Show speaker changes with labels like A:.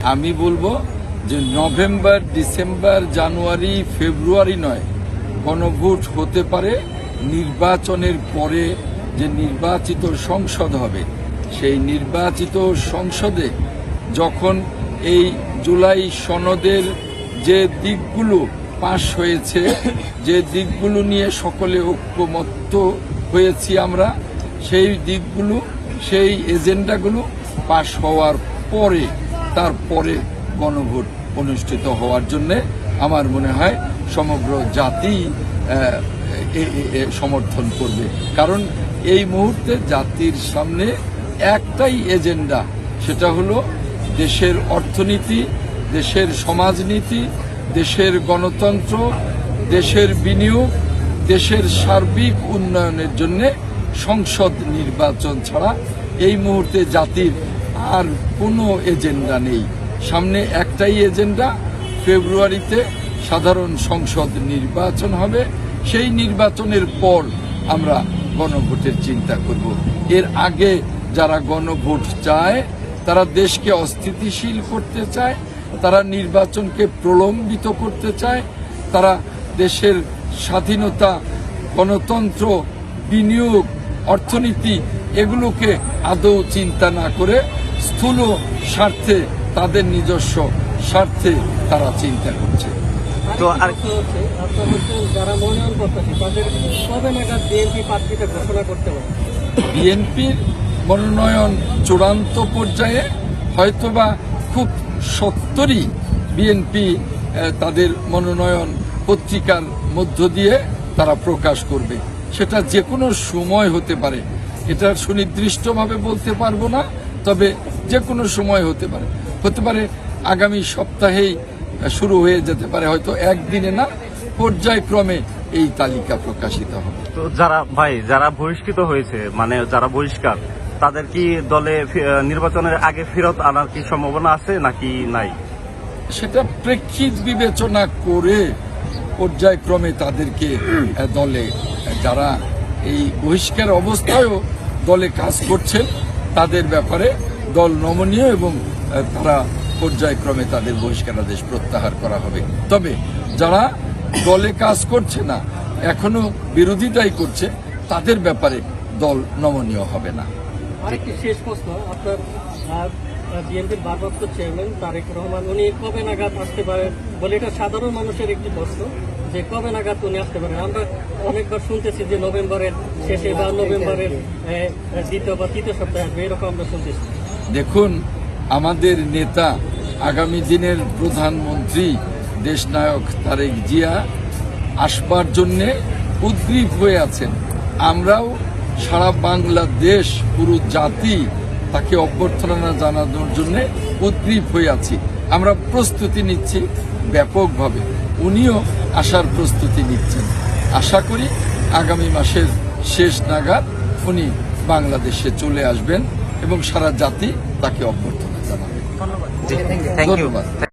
A: আমি বলব যে নভেম্বর, ডিসেম্বর, জানুয়ারি, ফেব্রুয়ারি নয়, গণভোট হতে পারে, নির্বাচনের পরে যে নির্বাচিত সংসদ হবে, সেই নির্বাচিত সংসদে যখন এই জুলাই সনদের যে দিকগুলো পাশ হয়েছে, যে দিকগুলো নিয়ে সকলে ঐক্যমত্য হয়েছি আমরা, সেই দিকগুলো, সেই এজেন্ডাগুলো পাশ হওয়ার পরে তারপরে গণভোট অনুষ্ঠিত হওয়ার জন্য আমার মনে হয় সমগ্র জাতি সমর্থন করবে। কারণ এই মুহূর্তে জাতির সামনে একটাই এজেন্ডা, সেটা হলো দেশের অর্থনীতি, দেশের সমাজনীতি, দেশের গণতন্ত্র, দেশের বিনিয়োগ, দেশের সার্বিক উন্নয়নের জন্য সংসদ নির্বাচন ছাড়া এই মুহূর্তে জাতির আর কোনো এজেন্ডা নেই। সামনে একটাই এজেন্ডা, ফেব্রুয়ারিতে সাধারণ সংসদ নির্বাচন হবে। সেই নির্বাচনের পর আমরা গণভোটের চিন্তা করব। এর আগে যারা গণভোট চায়, তারা দেশকে অস্থিতিশীল করতে চায়, তারা নির্বাচনকে প্রলম্বিত করতে চায়, তারা দেশের স্বাধীনতা, গণতন্ত্র, বিনিয়োগ, অর্থনীতি, এগুলোকে আদৌ চিন্তা না করে স্থূল স্বার্থে তাদের নিজস্ব স্বার্থে তারা চিন্তা করছে।
B: তো আর
C: প্রশ্ন হচ্ছে আপনার হচ্ছে যারা মনোনয়ন প্রত্যাশী তাদের কবে নাগাদ বিএনপি প্রার্থীটা ঘোষণা করতে পারে
A: বিএনপির মনোনয়ন চূড়ান্ত পর্যায়ে হয়তোবা খুব সত্তরই বিএনপি তাদের মনোনয়ন পত্রিকার মধ্য দিয়ে তারা প্রকাশ করবে। সেটা যে কোনো সময় হতে পারে। এটা সুনির্দিষ্টভাবে বলতে পারব না। তবে যে কোনো সময় হতে পারে। হতে পারে আগামী সপ্তাহেই শুরু হয়ে যেতে পারে হয়তো একদিনে না পর্যায়ক্রমে এই তালিকা প্রকাশিত হবে।
B: তো যারা ভাই যারা বহিষ্কৃত হয়েছে মানে যারা বহিষ্কার তাদের কি দলে নির্বাচনের আগে ফেরত আনার কি সম্ভাবনা আছে নাকি নাই?
A: সেটা প্রেক্ষিত বিবেচনা করে পর্যায়ক্রমে তাদেরকে দলে যারা এই বহিষ্কার অবস্থায়ও দলে কাজ করছেন তাদের ব্যাপারে দল নমনীয় এবং তারা পর্যায়ক্রমে তাদের বহিষ্কারাদেশ প্রত্যাহার করা হবে। তবে যারা দলে কাজ করছে না, এখনও বিরোধিতাই করছে, তাদের ব্যাপারে দল নমনীয় হবে না।
C: আরেকটি শেষ প্রশ্ন, আপনার বিএনপির ভারপ্রাপ্ত চেয়ারম্যান তারেক রহমান উনি কবে নাগাদ আসতে পারেন বলে এটা সাধারণ মানুষের একটি প্রশ্ন যে কবে নাগাদ উনি আসতে পারেন আমরা অনেকবার শুনতেছি যে নভেম্বরের শেষে বা নভেম্বরের দ্বিতীয় বা তৃতীয় সপ্তাহে আসবে এরকম আমরা শুনতেছি।
A: দেখুন আমাদের নেতা আগামী দিনের প্রধানমন্ত্রী দেশনায়ক তারেক জিয়া আসবার জন্যে উদ্গ্রীব হয়ে আছেন। আমরাও সারা বাংলাদেশ পুরো জাতি তাকে অভ্যর্থনা জানানোর জন্য উদ্গ্রীব হয়ে আছি। আমরা প্রস্তুতি নিচ্ছি ব্যাপকভাবে। উনিও আসার প্রস্তুতি নিচ্ছেন। আশা করি আগামী মাসের শেষ নাগাদ উনি বাংলাদেশে চলে আসবেন এবং সারা জাতি তাকে অভ্যর্থনা জানাবে।
B: ধন্যবাদ
A: ধন্যবাদ।